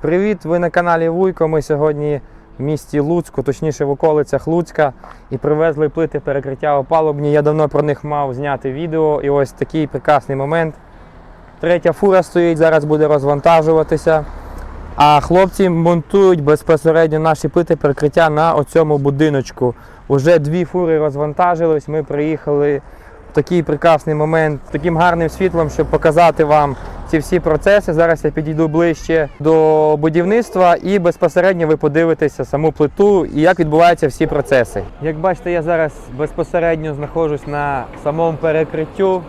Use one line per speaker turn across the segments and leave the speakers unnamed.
Привіт! Ви на каналі Вуйко. Ми сьогодні в місті Луцьку, точніше в околицях Луцька, і привезли плити перекриття опалубні. Я давно про них мав зняти відео. І ось такий прекрасний момент. Третя фура стоїть, зараз буде розвантажуватися. А хлопці монтують безпосередньо наші плити перекриття на оцьому будиночку. Уже дві фури розвантажились. Ми приїхали в такий прекрасний момент, таким гарним світлом, щоб показати вам ці всі процеси. Зараз я підійду ближче до будівництва і безпосередньо ви подивитеся саму плиту і як відбуваються всі процеси. Як бачите, я зараз безпосередньо знаходжусь на самому перекриттю.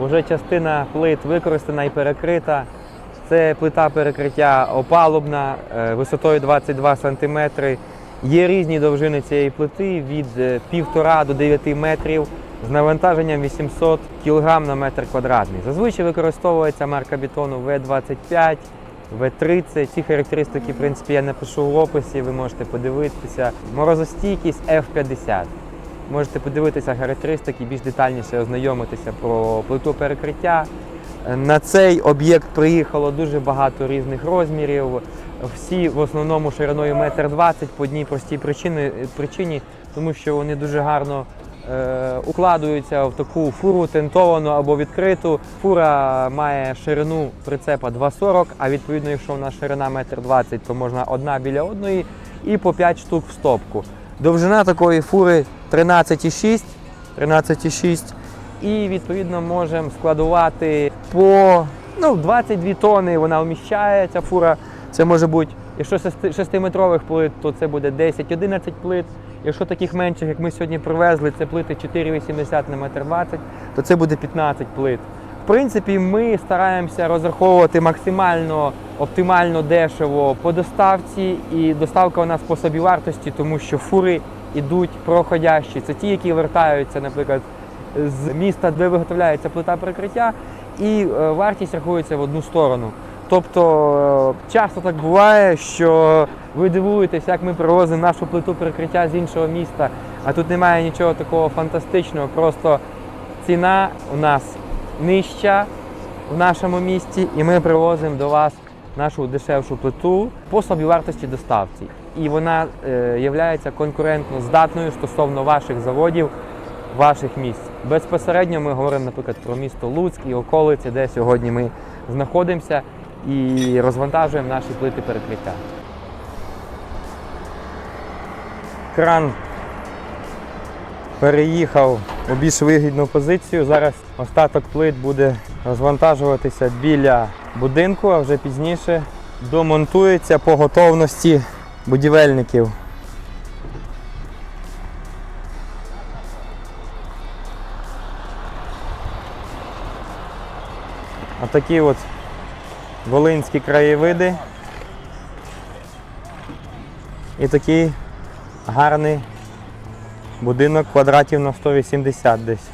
Уже частина плит використана і перекрита. Це плита перекриття опалубна е, висотою 22 см. Є різні довжини цієї плити від е, 1,5 до 9 метрів з навантаженням 800 кг на метр квадратний. Зазвичай використовується марка бетону В25, В30. Ці характеристики, в принципі, я напишу в описі, ви можете подивитися. Морозостійкість F50. Можете подивитися характеристики, більш детальніше ознайомитися про плиту перекриття. На цей об'єкт приїхало дуже багато різних розмірів. Всі в основному шириною 1,20 м по одній простій причині, причині тому що вони дуже гарно укладуються в таку фуру тентовану або відкриту. Фура має ширину прицепа 2,40, а відповідно, якщо нас ширина 1,20 м, то можна одна біля одної і по 5 штук в стопку. Довжина такої фури 13,6. 13,6 і відповідно можемо складувати по ну, 22 тонни вона вміщає. Ця фура це може бути, якщо 6-метрових плит, то це буде 10-11 плит. Якщо таких менших, як ми сьогодні привезли, це плити 4,80 на метр 20, то це буде 15 плит. В принципі, ми стараємося розраховувати максимально оптимально дешево по доставці, і доставка у нас по собівартості, тому що фури йдуть проходящі. Це ті, які вертаються, наприклад, з міста, де виготовляється плита перекриття, і е, вартість рахується в одну сторону. Тобто е, часто так буває, що ви дивуєтесь, як ми привозимо нашу плиту перекриття з іншого міста, а тут немає нічого такого фантастичного. Просто ціна у нас нижча в нашому місті, і ми привозимо до вас нашу дешевшу плиту по собівартості доставці. І вона е, є конкурентно здатною стосовно ваших заводів, ваших місць. Безпосередньо ми говоримо, наприклад, про місто Луцьк і околиці, де сьогодні ми знаходимося і розвантажуємо наші плити перекриття. Кран переїхав у більш вигідну позицію. Зараз остаток плит буде розвантажуватися біля будинку, а вже пізніше домонтується по готовності будівельників. Отакі от волинські краєвиди. І такий гарний будинок квадратів на 180 десь.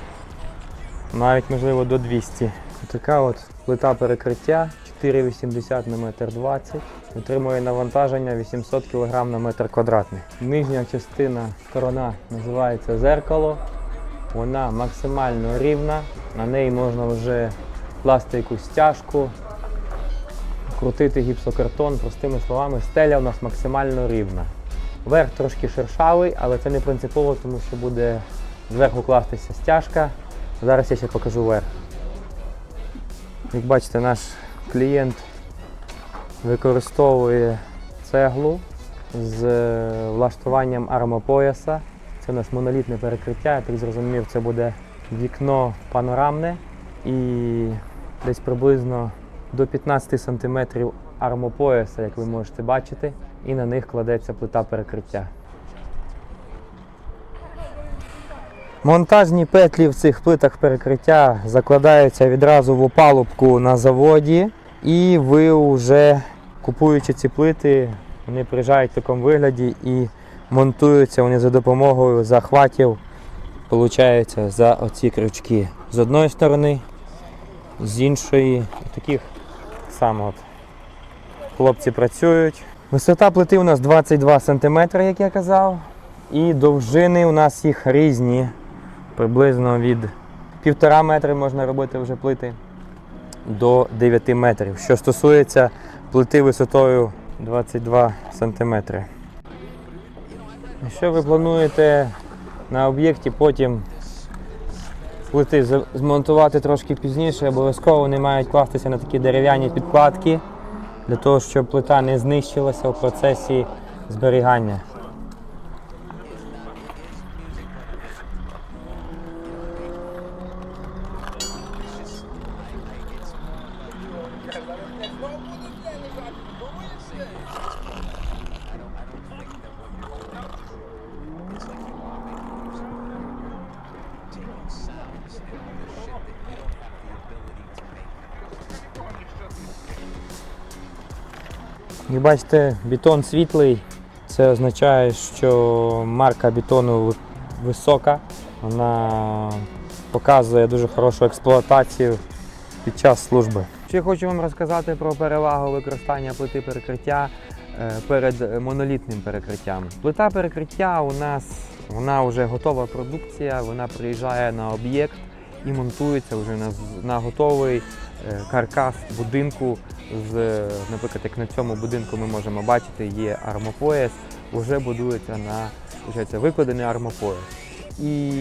Навіть можливо до 200. Така от плита перекриття 4,80 на метр 20. Отримує навантаження 800 кг на метр квадратний. Нижня частина сторона називається зеркало. Вона максимально рівна. На неї можна вже класти якусь стяжку, крутити гіпсокартон. Простими словами, стеля у нас максимально рівна. Верх трошки шершавий, але це не принципово, тому що буде зверху кластися стяжка. Зараз я ще покажу верх. Як бачите, наш клієнт використовує цеглу з е, влаштуванням армопояса. Це у нас монолітне перекриття, я так зрозумів, це буде вікно панорамне і десь приблизно до 15 см армопояса, як ви можете бачити, і на них кладеться плита перекриття. Монтажні петлі в цих плитах перекриття закладаються відразу в опалубку на заводі, і ви вже купуючи ці плити, вони приїжджають в такому вигляді і монтуються вони за допомогою захватів, получаються за оці крючки. З одної сторони, з іншої, таких саме от хлопці працюють. Висота плити у нас 22 см, як я казав, і довжини у нас їх різні. Приблизно від 1,5 метри можна робити вже плити до 9 метрів. Що стосується плити висотою 22 сантиметри. Якщо ви плануєте на об'єкті потім плити змонтувати трошки пізніше, обов'язково вони мають кластися на такі дерев'яні підкладки для того, щоб плита не знищилася в процесі зберігання. Як бачите, бетон світлий. Це означає, що марка бетону висока. Вона показує дуже хорошу експлуатацію під час служби. Ще хочу вам розказати про перевагу використання плити перекриття е, перед монолітним перекриттям. Плита перекриття у нас вона вже готова продукція, вона приїжджає на об'єкт і монтується вже на, на готовий е, каркас будинку. З, наприклад, як на цьому будинку ми можемо бачити, є армопояс, вже будується на виходить, викладений армопояс. І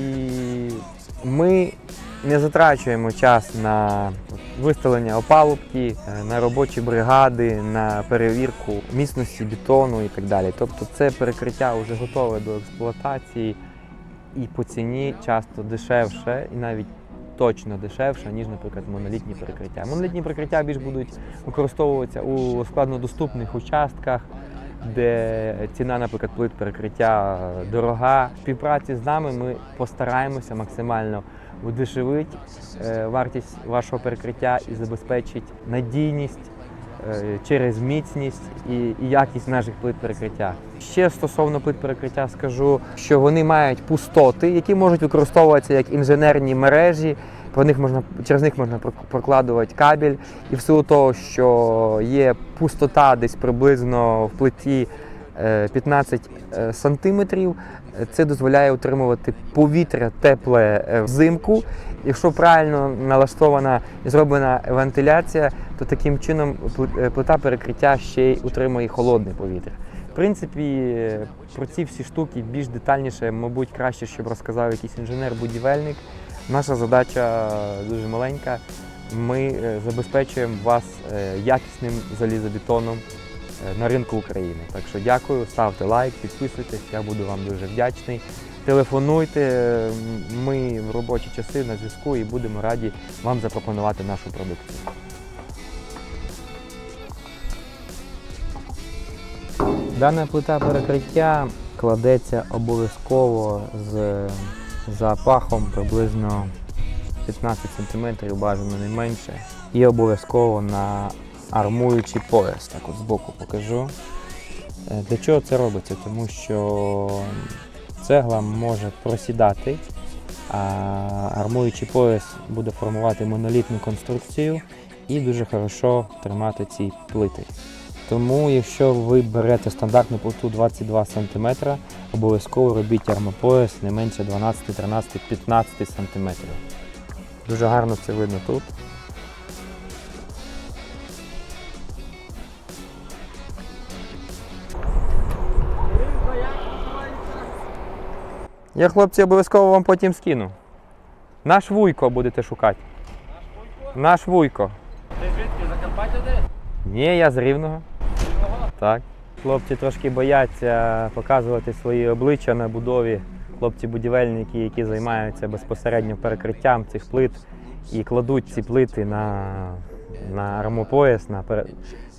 ми не затрачуємо час на виставлення опалубки, е, на робочі бригади, на перевірку міцності бетону і так далі. Тобто це перекриття вже готове до експлуатації і по ціні часто дешевше, і навіть точно дешевша, ніж, наприклад, монолітні перекриття. Монолітні прикриття більш будуть використовуватися у складнодоступних участках, де ціна, наприклад, плит перекриття дорога. В співпраці з нами ми постараємося максимально удешевити е, вартість вашого перекриття і забезпечити надійність через міцність і, якість наших плит перекриття. Ще стосовно плит перекриття скажу, що вони мають пустоти, які можуть використовуватися як інженерні мережі. Про них можна через них можна прокладувати кабель, і в силу того, що є пустота десь приблизно в плиті е, 15 е, сантиметрів, е, це дозволяє утримувати повітря тепле е, взимку. Якщо правильно налаштована і зроблена вентиляція, то таким чином пли- плита перекриття ще й утримує холодне повітря. В принципі, про ці всі штуки більш детальніше, мабуть, краще, щоб розказав якийсь інженер-будівельник. Наша задача дуже маленька. Ми забезпечуємо вас якісним залізобетоном на ринку України. Так що дякую, ставте лайк, підписуйтесь, я буду вам дуже вдячний. Телефонуйте, е, ми в робочі часи на зв'язку і будемо раді вам запропонувати нашу продукцію. Дана плита перекриття кладеться обов'язково з запахом приблизно 15 см, бажано не менше. І обов'язково на армуючий пояс. Так от збоку покажу. Е, Для чого це робиться? Тому що цегла може просідати, а армуючий пояс буде формувати монолітну конструкцію і дуже хорошо тримати ці плити. Тому, якщо ви берете стандартну плиту 22 см, обов'язково робіть армопояс не менше 12, 13, 15 см. Дуже гарно це видно тут. Я, хлопці, обов'язково вам потім скину. Наш вуйко будете шукати. Наш вуйко.
Ти звідки Закарпаття де?
Ні, я з Рівного. Так. Хлопці трошки бояться показувати свої обличчя на будові. Хлопці-будівельники, які займаються безпосередньо перекриттям цих плит і кладуть ці плити на, на армопояс, на,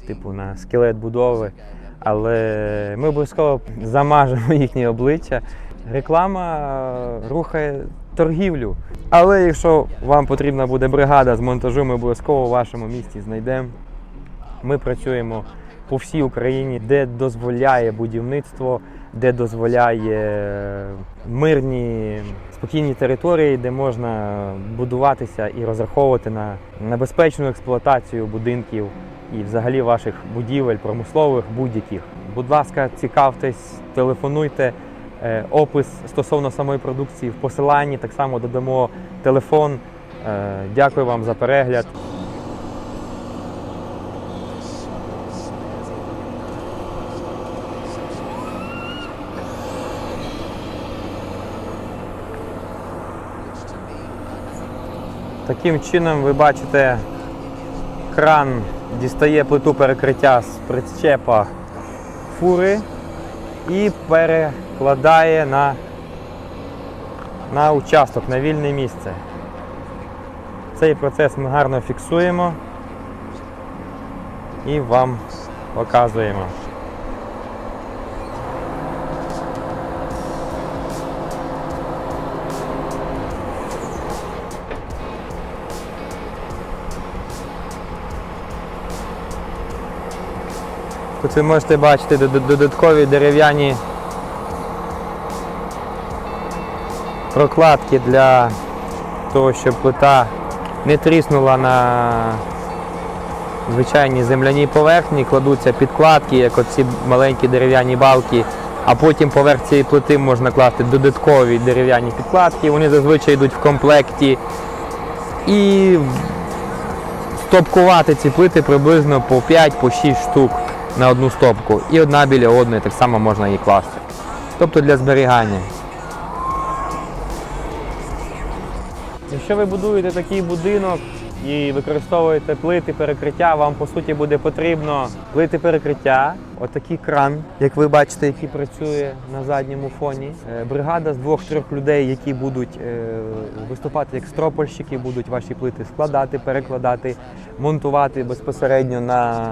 типу, на скелет будови. Але ми обов'язково замажемо їхні обличчя. Реклама е, рухає торгівлю. Але якщо вам потрібна буде бригада з монтажу, ми обов'язково в вашому місті знайдемо. Ми працюємо по всій Україні, де дозволяє будівництво, де дозволяє мирні, спокійні території, де можна будуватися і розраховувати на, на безпечну експлуатацію будинків і взагалі ваших будівель, промислових, будь-яких. Будь ласка, цікавтесь, телефонуйте. Е, опис стосовно самої продукції в посиланні. Так само додамо телефон. Е, дякую вам за перегляд. Таким чином ви бачите, кран дістає плиту перекриття з причепа фури і пере перекладає на, на участок, на вільне місце. Цей процес ми гарно фіксуємо і вам показуємо. Тут ви можете бачити додаткові дерев'яні прокладки для того, щоб плита не тріснула на звичайній земляній поверхні, кладуться підкладки, як оці маленькі дерев'яні балки, а потім поверх цієї плити можна класти додаткові дерев'яні підкладки. Вони зазвичай йдуть в комплекті. І стопкувати ці плити приблизно по 5-6 штук на одну стопку. І одна біля одної так само можна її класти. Тобто для зберігання. Якщо ви будуєте такий будинок і використовуєте плити перекриття, вам по суті буде потрібно плити перекриття, отакий кран, як ви бачите, який працює на задньому фоні. Е, Бригада з двох-трьох людей, які будуть е, виступати як стропольщики, будуть ваші плити складати, перекладати, монтувати безпосередньо на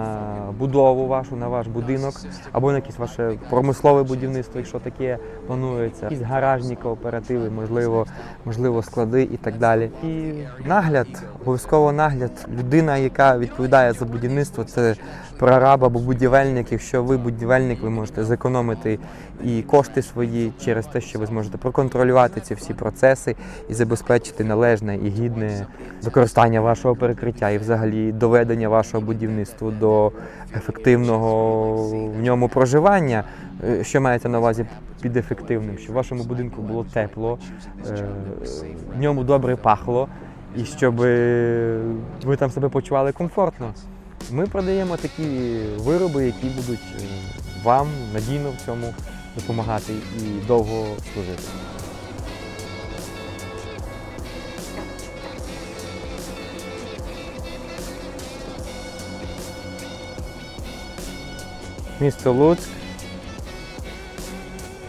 будову вашу, на ваш будинок або на якесь ваше промислове будівництво, якщо таке планується. Якісь гаражні кооперативи, можливо, можливо, склади і так далі. І нагляд, обов'язково нагляд. Людина, яка відповідає за будівництво, це прораб або будівельник. Якщо ви будівельник, ви можете зекономити і кошти свої через те, що ви зможете проконтролювати ці всі процеси і забезпечити належне і гідне використання вашого перекриття і взагалі доведення вашого будівництва до ефективного в ньому проживання. Е, Що мається на увазі під ефективним? Щоб в вашому будинку було тепло, е, в ньому добре пахло, і щоб ви там себе почували комфортно. Ми продаємо такі вироби, які будуть е, вам надійно в цьому допомагати і довго служити. Місто Луцьк,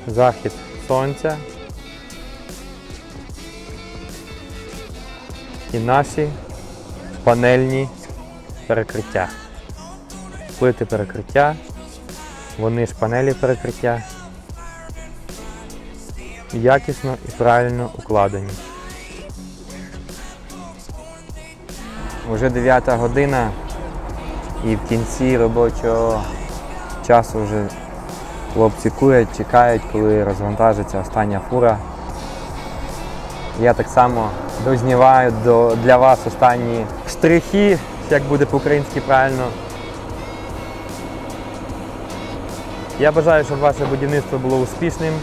захід сонця і наші панельні перекриття. Плити перекриття, вони ж панелі перекриття. Якісно і правильно укладені. Уже 9 година і в кінці робочого часу вже хлопці курять, чекають, коли розвантажиться остання фура. Я так само дозніваю до, для вас останні штрихи, як буде по-українськи правильно. Я бажаю, щоб ваше будівництво було успішним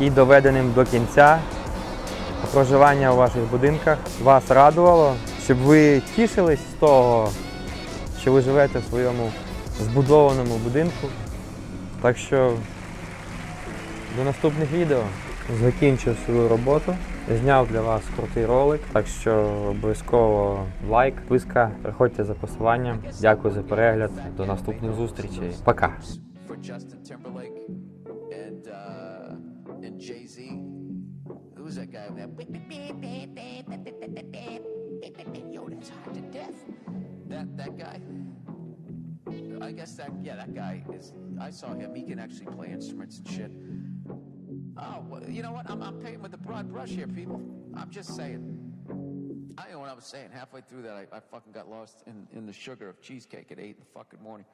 і доведеним до кінця. Проживання у ваших будинках вас радувало, щоб ви тішились з того, що ви живете в своєму збудованому будинку. Так що до наступних відео. Закінчив свою роботу, Зняв для вас крутий ролик, так що обов'язково лайк, писка, приходьте за посиланням. Дякую за перегляд. До наступних зустрічей. Пока.
Who's that guy with that? Yo, that's hard to death. That that guy. I guess that yeah, that guy is. I saw him. He can actually play instruments and shit. Oh, well, you know what? I'm I'm painting with a broad brush here, people. I'm just saying. I know what I was saying. Halfway through that, I, I fucking got lost in, in the sugar of cheesecake at eight in the fucking morning.